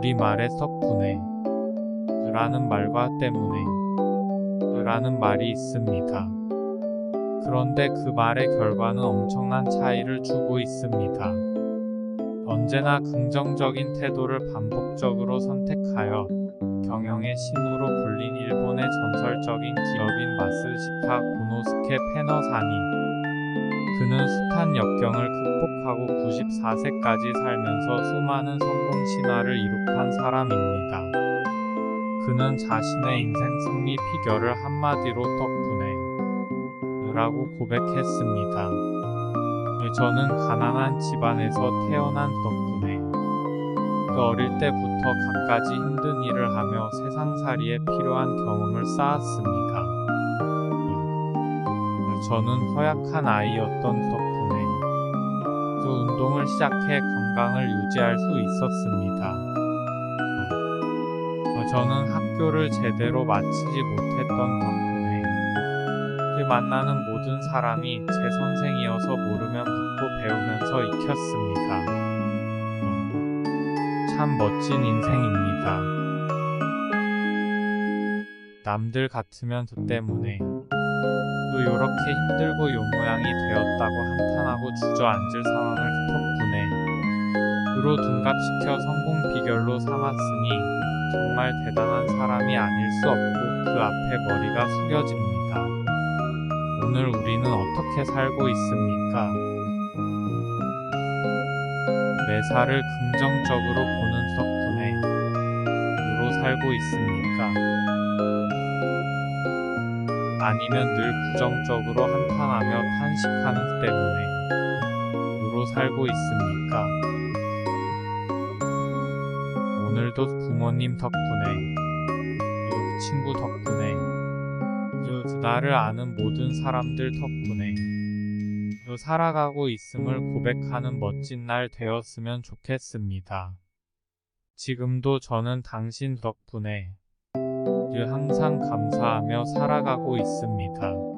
우리말의 덕분에 라는 말과 때문에 라는 말이 있습니다. 그런데 그 말의 결과는 엄청난 차이를 주고 있습니다. 언제나 긍정적인 태도를 반복적으로 선택하여 경영의 신으로 불린 일본의 전설적인 기업인 마스시타 고노스케 페너사니 그는 숱한 역경을 극복하고 94세까지 살면서 수많은 성공 신화를 이룩한 사람입니다. 그는 자신의 인생 승리 비결을 한마디로 덕분에 라고 고백했습니다. 저는 가난한 집안에서 태어난 덕분에 그 어릴 때부터 갖가지 힘든 일을 하며 세상살이에 필요한 경험을 쌓았습니다. 저는 허약한 아이였던 덕분에 또 운동을 시작해 건강을 유지할 수 있었습니다. 저는 학교를 제대로 마치지 못했던 덕분에 그 만나는 모든 사람이 제 선생이어서 모르면 묻고 배우면서 익혔습니다. 참 멋진 인생입니다. 남들 같으면 저 때문에 또 요렇게 힘들고 요 모양이 되었다고 한탄하고 주저앉을 상황을 덕분에 으로 둔갑시켜 성공 비결로 삼았으니 정말 대단한 사람이 아닐 수 없고 그 앞에 머리가 숙여집니다. 오늘 우리는 어떻게 살고 있습니까? 매사를 긍정적으로 보는 덕분에 으로 살고 있습니까? 아니면 늘 부정적으로 한탄하며 탄식하는 때문에 으로 살고 있습니까? 오늘도 부모님 덕분에 그 친구 덕분에 그 나를 아는 모든 사람들 덕분에 그 살아가고 있음을 고백하는 멋진 날 되었으면 좋겠습니다. 지금도 저는 당신 덕분에 늘 항상 감사하며 살아가고 있습니다.